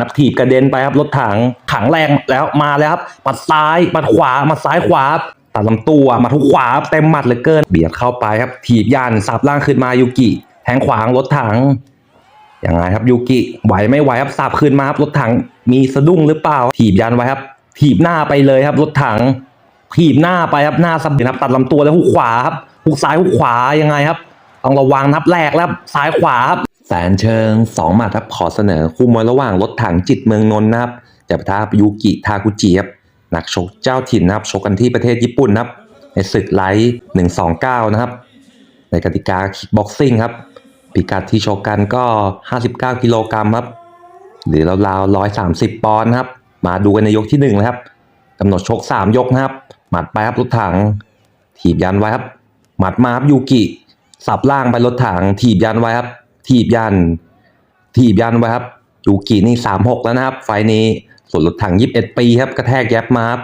นับถีบกระเด็นไปครับรถถังขังแรงแล้วมาแล้วครับปัดซ้ายปัดขวามาซ้ายขวาตัดลำตัวมาทุกขวาเต็มหมัดเหลือเกิน เบียดเข้าไปครับ ถีบยันสับล่างขึ้นมายูกิแทงขวางรถถังยังไงครับยูกิไหวไม่ไหวครับสับขึ้นมาครับรถถังมีสะดุ้งหรือเปล่า ถีบยันไว้ครับ ถีบหน้าไปเลยครับ รถถัง ถีบหน้าไปครับหน้าสับครับตัดลำตัวแล้วหุกขวาครับหุกซ้ายหุกขวายังไงครับ ต้องระวังนับแรกแล้วซ้ายขวาครับ แสนเชิงสองหมัดครับขอเสนอคู่มวยระหว่างรถถังจิตเมืองนนท์นะครับจะปะทะยูกิทากุจิครับนักชกเจ้าถิ่นนะครับชกกันที่ประเทศญี่ปุ่นนะครับในศึกไลท์หนึ่งสองเก้านะครับ ในกติกาคิกบ็อกซิ่งครับพิกัดที่ชกกันก็ 59 กิโลกรัมครับ หรือราวๆ130ปอนด์ครับ มาดูกันในยกที่หนึ่งเลยครับกำหนดชก3ยกนะครับ หมัดไปครับรถถัง ถีบยันไว้ครับ หมัดมาครับยูกิ สับล่างไปรถถังถีบยันไว้ครับ ถีบยัน ถีบยันไว้ครับยูกินี่36แล้วนะครับ ไฟนี้ส่วนรถถัง21ปีครับกระแทกแย็บมาครับ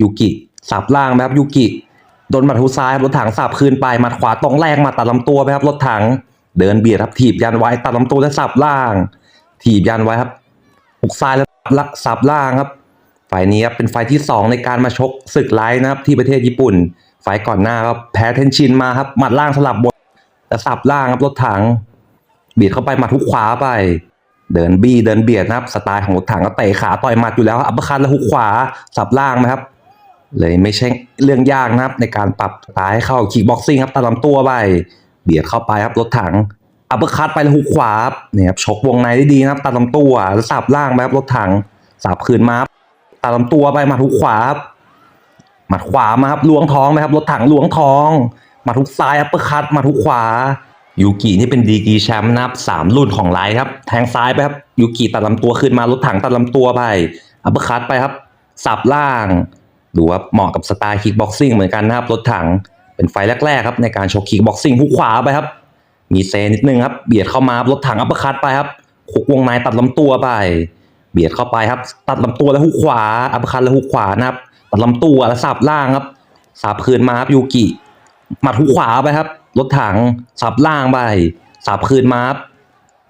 ยูกิสับล่างไปครับยูกิโดนหมัดหูซ้ายครับรถถังสับคืนไปหมัดขวาตรงแรกมาตัดลำตัวไปครับรถถังเดินเบียดครับถีบยันไว้ตัดลำตัวและสับล่าง ถีบยันไว้ครับหุกซ้ายแล้วสับล่างครับไฟนี้ครับเป็นไฟที่ 2 ในการมาชกศึกไลท์นะครับที่ประเทศญี่ปุ่น ไฟก่อนหน้าก็แพ้เทนชินมาครับหมัดล่างสลับบน แต่สับล่างครับรถถังเบียดเข้าไปหมัดทุกขวาไป เดินบี้เดินเบียดนะครับ สไตล์ของรถถังก็เตะขาต่อยหมัดอยู่แล้วอัปเปอร์คัตและหุกขวาสับล่างนะครับ เลยไม่ใช่เรื่องยากนะครับ ในการปรับสไตล์ให้เข้าคิกบ็อกซิ่งครับตัดลำตัวไปเบียดเข้าไปครับรถถังอัปเปอร์คัตไปแล้วหุกขวาเนี่ยครับชกวงในได้ดีนะครับตัดลำตัวแล้วสับล่างไปครับรถถังสับคืนมาตัดลำตัวไปหมาทุกขวาครับหมัดขวามาครับล้วงท้องไปครับรถถังล้วงท้อง มาทุกซ้ายอัปเปอร์คัตมาทุกขวายูกินี่เป็นดีกรีแชมป์นะครับสามรุ่นของไลท์ครับ แทงซ้ายไปครับยูกิตัดลำตัวขึ้นมารถถังตัดลำตัวไปอัปเปอร์คัตไปครับสับล่างดูว่าเหมาะกับสไตล์คิกบ็อกซิ่งเหมือนกันนะครับรถถังเป็นไฟแรกๆครับในการชกคิกบ็อกซิ่งหุกขวาไปครับ มีเซนิดนึงครับเบียดเข้ามารถถังอัปเปอร์คัตไปครับขุกวงในตัดลำตัวไป เบียดเข้าไปครับ ตัดลำตัวแล้วหุกขวาอัปเปอร์คัตแล้วหุกขวานะครับตัดลำตัวแล้วสับล่างครับสับคืนมาครับยูกิ หมัดหุกขวาไปครับ รถถังสับล่างไปสับคืนมาครับ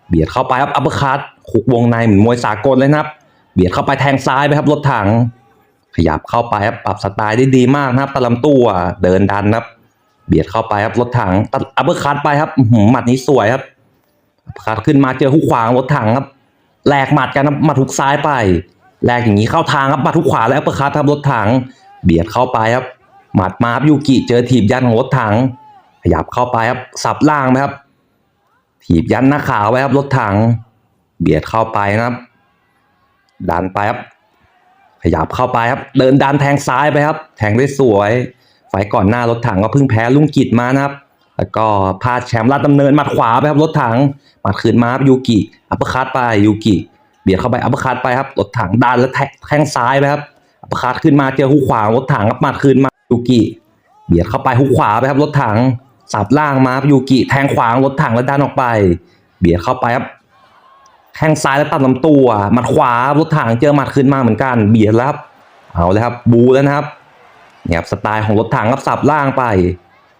เบียดเข้าไปครับอัปเปอร์คัตขุกวงในเหมือนมวยสากลเลยนะครับ เบียดเข้าไปแทงซ้ายไปครับ รถถัง ขยับเข้าไปครับปรับสไตล์ได้ดีมากนะครับตัดลำตัวเดินดันครับ เบียดเข้าไปครับรถถังตัดอัปเปอร์คัตไปครับหมัดนี้สวยครับอัปเปอร์คัตขึ้นมาเจอหุกขวางรถถังครับแหลกหมัดกันครับหมัดทุกซ้ายไปแหลกอย่างนี้เข้าทางครับหมัดทุกขวาแล้วอัปเปอร์คัตครับรถถัง เบียดเข้าไปครับ หมัดมาครับยูกิเจอถีบยันของรถถัง ขยับเข้าไปครับสับล่างไหมครับ ถีบยันหน้าขาวไว้ครับรถถัง เบียดเข้าไปนะครับ ดันไปครับ ขยับเข้าไปครับ เดินดันแทงซ้ายไปครับ แทงได้สวยไฟก่อนหน้ารถถังก็เพิ่งแพ้ลุงกิจมานะครับ แล้วก็พลาดแชมป์ลาดดำเนินหมัดขวาไปครับรถถังหมัดคืนมาครับยูกิอัปเปอร์คัตไปยูกิเบียดเข้าไปอัปเปอร์คัตไปครับรถถังดันแล้วแทงซ้ายไปครับ คัตขึ้นมาเจอหุกขวารถถังครับหมัดคืนมายูกิเบียดเข้าไปหุกขวาไปครับรถถังสับล่างมาครับยูกิแทงขวางรถถังแล้วดันออกไป เบียดเข้าไปครับแข้งซ้ายแล้วตัดลำตัวหมัดขวารถถังเจอหมัดขึ้นมาเหมือนกัน เบียดแล้วครับเอาเลยครับบูแล้วนะครับเนี่ยครับสไตล์ของรถถังครับสับล่างไป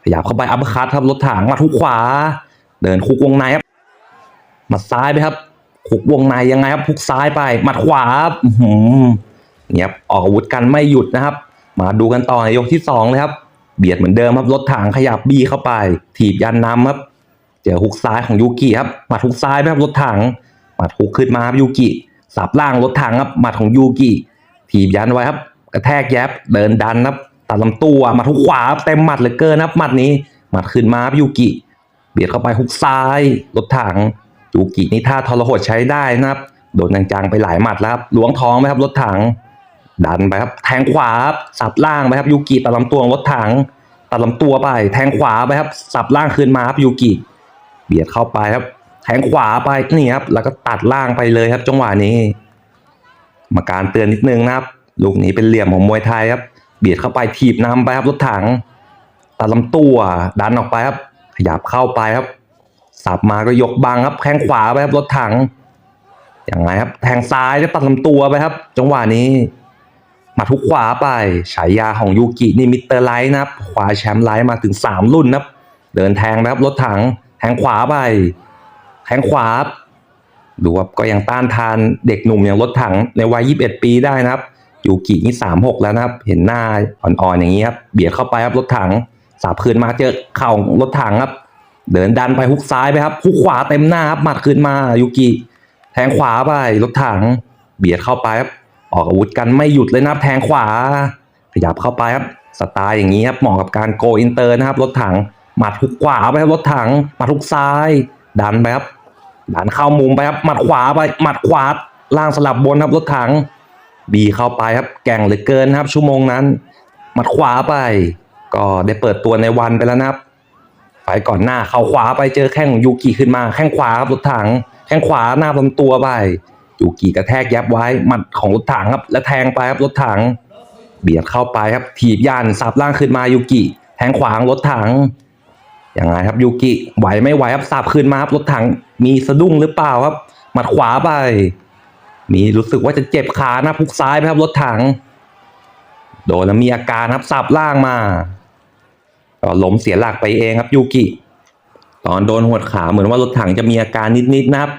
ขยับเข้าไปอัปปอร์คัตครับรถถังมาทุกขวา เดินคุกวงในครับหมัดซ้ายไปครับคุกวงในยังไงครับคุกซ้ายไปหมัดขวาอื เนี่ยบออกอาวุธกันไม่หยุดนะครับ มาดูกันต่อในยกที่สองเลยครับเบียดเหมือนเดิมครับรถถังขยับบี้เข้าไป ถีบยันน้ำครับ เจอฮุกซ้ายของยูกิครับหมัดฮุกซ้ายไปครับรถถังหมัดฮุกขึ้นมาครับยูกิสับล่างรถถังครับหมัดของยูกิถีบยันไว้ครับ กระแทกแยบเดินดันครับตัดลำตัวหมัดฮุกขวาเต็มหมัดเหลือเกินครับหมัดนี้หมัดขึ้นมาครับยูกิเบียดเข้าไปฮุกซ้ายรถถังยูกินี่ท่าทรหดใช้ได้นะครับโดนจังๆไปหลายหมัดแล้วครับล้วงท้องไหมครับรถถัง ดันไปครับ แทงขวาครับสับล่างไปครับยูกิตัดลำตัวรถถังตัดลำตัวไป แทงขวาไปครับ สับล่างคืนมาครับยูกิเบียดเข้าไปครับ แทงขวาไปนี่ครับ แล้วก็ตัดล่างไปเลยครับ จังหวะนี้มาการเตือนนิดนึงนะครับ ลูกนี้เป็นเหลี่ยมของมวยไทยครับ เบียดเข้าไปถีบนำไปครับรถถัง ตัดลำตัวดันออกไปครับ ขยับเข้าไปครับ สับมาก็ยกบังครับแทงขวาไปครับรถถังอย่างไรครับ แทงซ้ายแล้วตัดลำตัวไปครับ จังหวะนี้ มาทุกขวาไปฉายาของยูกินี่มิเตอร์ไลท์นะครับคว้าแชมป์ไลท์มาถึง 3 รุ่นนะครับ เดินแทงนะครับรถถังแทงขวาไป แทงขวา ดูครับก็ยังต้านทานเด็กหนุ่มอย่างรถถังในวัย 21 ปีได้นะครับยูกินี่ 36 แล้วนะครับ เห็นหน้าอ่อนๆอย่างนี้ครับเบียดเข้าไปครับรถถังสาบคืนมาเจอเข่ารถถังครับเดินดันไปฮุกซ้ายไปครับฮุกขวาเต็มหน้าครับหมัดคืนมายูกิแทงขวาไปรถถัง เบียดเข้าไปครับ ออกอาวุธกันไม่หยุดเลยนะครับแทงขวา ขยับเข้าไปครับสไตล์อย่างนี้ครับเหมาะกับการโกอินเตอร์นะครับ รถถังหมัดฮุกขวาไปครับรถถังหมัดฮุกซ้าย ดันไปครับดันเข้ามุมไปครับหมัดขวาไปหมัดขวาล่างสลับบนครับรถถังบีเข้าไปครับแก่งเหลือเกินครับ ชั่วโมงนั้นหมัดขวาไป ก็ได้เปิดตัวในวันไปแล้วนะครับไฟก่อนหน้าเข้าขวาไปเจอแข้งของยูกิขึ้นมา แข้งขวาครับรถถัง แข้งขวาหน้าลำตัวไป ยูกิกระแทกยับไว้หมัดของรถถังครับ แล้วแทงไปครับรถถัง เบียดเข้าไปครับ ถีบยานสับล่างขึ้นมายูกิแทงขวางรถถังยังไงครับยูกิไหวไม่ไหวครับสับขึ้นมาครับรถถังมีสะดุ้งหรือเปล่าครับ หมัดขวาไป มีรู้สึกว่าจะเจ็บขานะพุกซ้ายไปครับรถถัง โดนแล้วมีอาการครับสับล่างมาก็ล้มเสียหลักไปเองครับยูกิ ตอนโดนหัวดขาเหมือนว่ารถถังจะมีอาการนิดๆนะครับ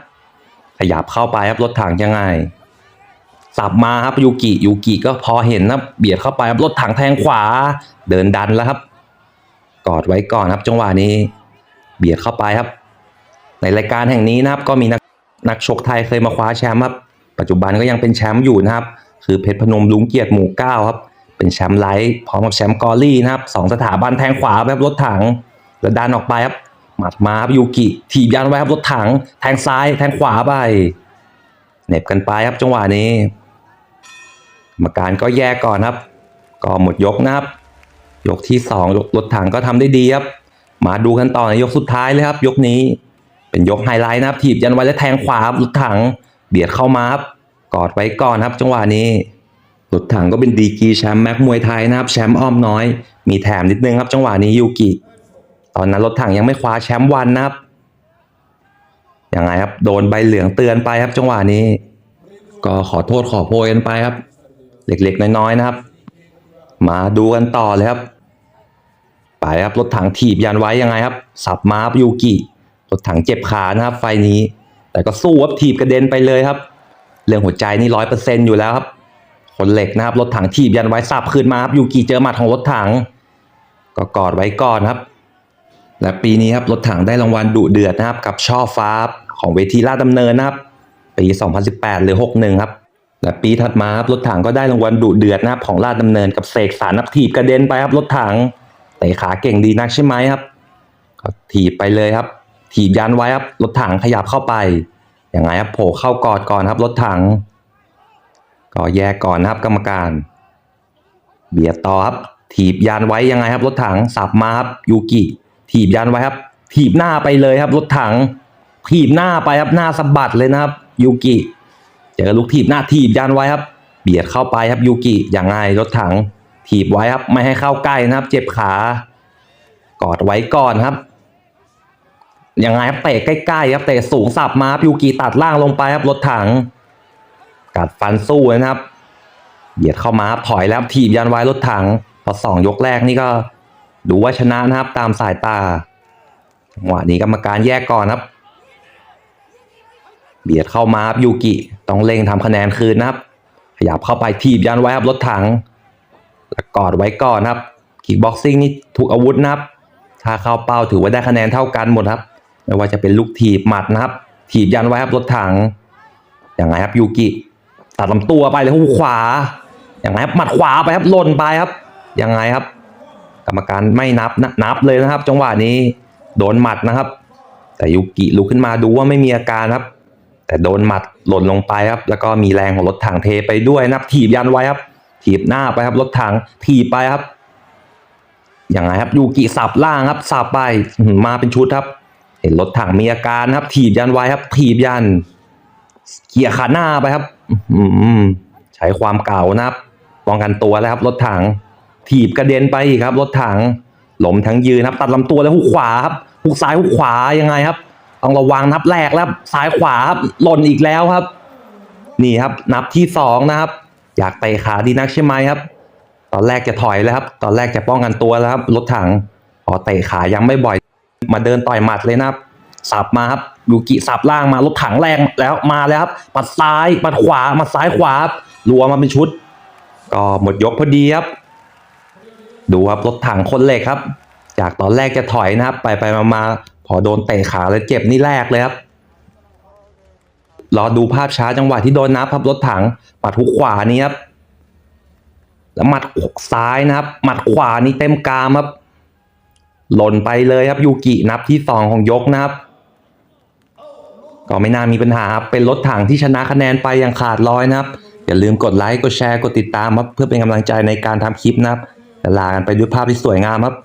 ยับเข้าไปครับรถถังยังไงสับมาครับยูกิยูกิก็พอเห็นนะเบียดเข้าไปครับรถถังแทงขวา เดินดันแล้วครับ กอดไว้ก่อนครับ จังหวะนี้ เบียดเข้าไปครับ ในรายการแห่งนี้นะครับ ก็มีนักนักชกไทยเคยมาคว้าแชมป์ครับ ปัจจุบันก็ยังเป็นแชมป์อยู่นะครับ คือเพชรพนมลุงเกียรติหมู่เก้าครับ เป็นแชมป์ไลท์พร้อมกับแชมป์กอรี่นะครับสองสถาบันแทงขวาแบบรถถัง แล้วดันออกไปครับ หมัดมาครับยูกิถีบยันไว้ครับรถถัง แทงซ้ายแทงขวาไปเหน็บกันไปครับจังหวะนี้กรรมการก็แยกก่อนครับ ก็หมดยกนะครับ ยกที่สองรถถังก็ทำได้ดีครับ มาดูกันต่อในยกสุดท้ายเลยครับ ยกนี้ เป็นยกไฮไลท์นะครับ ถีบยันไว้แล้วแทงขวาครับรถถังเบียดเข้ามาครับกอดไว้ก่อนครับ จังหวะนี้รถถังก็เป็นดีกีแชมป์แม็กมวยไทยนะครับ แชมป์อ้อมน้อย มีแถมนิดนึงครับ จังหวะนี้ยูกิ ตอนนั้นรถถังยังไม่คว้าแชมป์วันนะครับยังไงครับ โดนใบเหลืองเตือนไปครับ จังหวะนี้ ก็ขอโทษขอโพยกันไปครับ เล็กๆน้อยๆนะครับ มาดูกันต่อเลยครับ ไปครับรถถังถีบยันไว้ยังไงครับ สับมาครับยูกิรถถังเจ็บขานะครับ ไฟนี้ แต่ก็สู้ครับถีบกระเด็นไปเลยครับ เรื่องหัวใจนี่ร้อยเปอร์เซ็นอยู่แล้วครับคนเหล็กนะครับรถถังถีบยันไว้สับคืนมาครับยูกิเจอหมัดของรถถัง ก็กอดไว้ก่อนครับ และปีนี้ครับรถถังได้รางวัลดุเดือดนะครับ กับช่อฟ้าของเวทีลาดดำเนินนะครับ ปี 2018 หรือ 61 ครับ และปีถัดมาครับรถถังก็ได้รางวัลดุเดือดนะครับของลาดดำเนินกับเสกสารนับถีบกระเด็นไปครับรถถังเตะขาเก่งดีนักใช่ไหมครับก็ถีบไปเลยครับ ถีบยันไว้ครับรถถังขยับเข้าไปอยังไงครับโผล่เข้ากอดก่อนครับรถถัง ก็แยกก่อนนะครับกรรมการ เบียดต่อครับถีบยานไว้ยังไงครับรถถังสับมาครับยูกิ ถีบยานไว้ครับ ถีบหน้าไปเลยครับ รถถัง ถีบหน้าไปครับหน้าสะบัดเลยนะครับ ยูกิเจอลูกถีบหน้าถีบยานไว้ครับ เบียดเข้าไปครับยูกิอย่างไงรถถัง ถีบไว้ครับไม่ให้เข้าใกล้นะครับ เจ็บขากอดไว้ก่อนครับยังไงครับเตะใกล้ๆครับเตะสูงสับมาครับยูกิตัดล่างลงไปครับรถถัง กัดฟันสู้นะครับเบียดเข้ามาถอยแล้วถีบยันไว้รถถังพอสองยกแรกนี่ก็ ดูว่าชนะนะครับตามสายตาจังหวะนี้กรรมการแยกก่อนครับ เบียดเข้ามาครับยูกิต้องเร่งทำคะแนนคืนนะครับ ขยับเข้าไปถีบยันไว้ครับรถถังแล้วกอดไว้ก่อนครับคิกบ็อกซิ่งนี่ถูกอาวุธนะครับ ถ้าเข้าเป้าถือว่าได้คะแนนเท่ากันหมดครับ ไม่ว่าจะเป็นลูกถีบหมัดนะครับ ถีบยันไว้ครับรถถังอย่างไงครับยูกิตัดลำตัวไปเลยหูขวาอย่างไรครับหมัดขวาไปครับหล่นไปครับอยังไงครับ รรมการไม่นับนะนับเลยนะครับ จังหวะนี้โดนหมัดนะครับ แต่ยุกิลุกขึ้นมาดูว่าไม่มีอาการครับ แต่โดนหมัดหล่นลงไปครับ แล้วก็มีแรงของรถถังเทไปด้วยนะครับถีบยันไว้ครับ ถีบหน้าไปครับ รถถังถีบไปครับอยังไงครับยูกิสับล่างครับสับไปมาเป็นชุดครับ เห็นรถถังมีอาการครับ ถีบยันไว้ครับ ถีบยันเขี่ยขาหน้าไปครับ อืใช้ความเก่านะครับป้องกันตัวแล้วครับ รถถัง ถีบกระเด็นไปอีกครับ รถถังหลมทั้งยืนครับ ตัดลำตัวแล้วหุกขวาครับหุกซ้ายหุกขวายังไงครับต้องระวังนับแรกแล้วซ้ายขวาครับหล่นอีกแล้วครับ นี่ครับ นับที่สองนะครับ อยากเตะขาดีนักใช่ไหมครับ ตอนแรกจะถอยแล้วครับ ตอนแรกจะป้องกันตัวแล้วครับรถถังพอเตะขายังไม่บ่อย มาเดินต่อยหมัดเลยนะครับสับมาครับยูกิสับล่างมารถถังแรงแล้วมาแล้วครับหมัดซ้ายหมัดขวามัดซ้ายขวาครับรัวมาเป็นชุด ก็หมดยกพอดีครับ ดูครับรถถังคนเหล็กครับ จากตอนแรกจะถอยนะครับ ไปไปมามาพอโดนเตะขาแล้วเจ็บนี่แรกเลยครับรอดูภาพช้าจังหวะที่โดนนับครับรถถังหมัดหุกขวานี่ครับแล้วหมัดซ้ายนะครับ หมัดขวานี่เต็มกามครับ หล่นไปเลยครับยูกินับที่สองของยกนะครับ ก็ไม่น่ามีปัญหาครับเป็นรถถังที่ชนะคะแนนไปอย่างขาดลอยนะครับ อย่าลืมกดไลค์กดแชร์กดติดตามครับเพื่อเป็นกำลังใจในการทำคลิปนะครับ ลากันไปด้วยภาพที่สวยงามครับ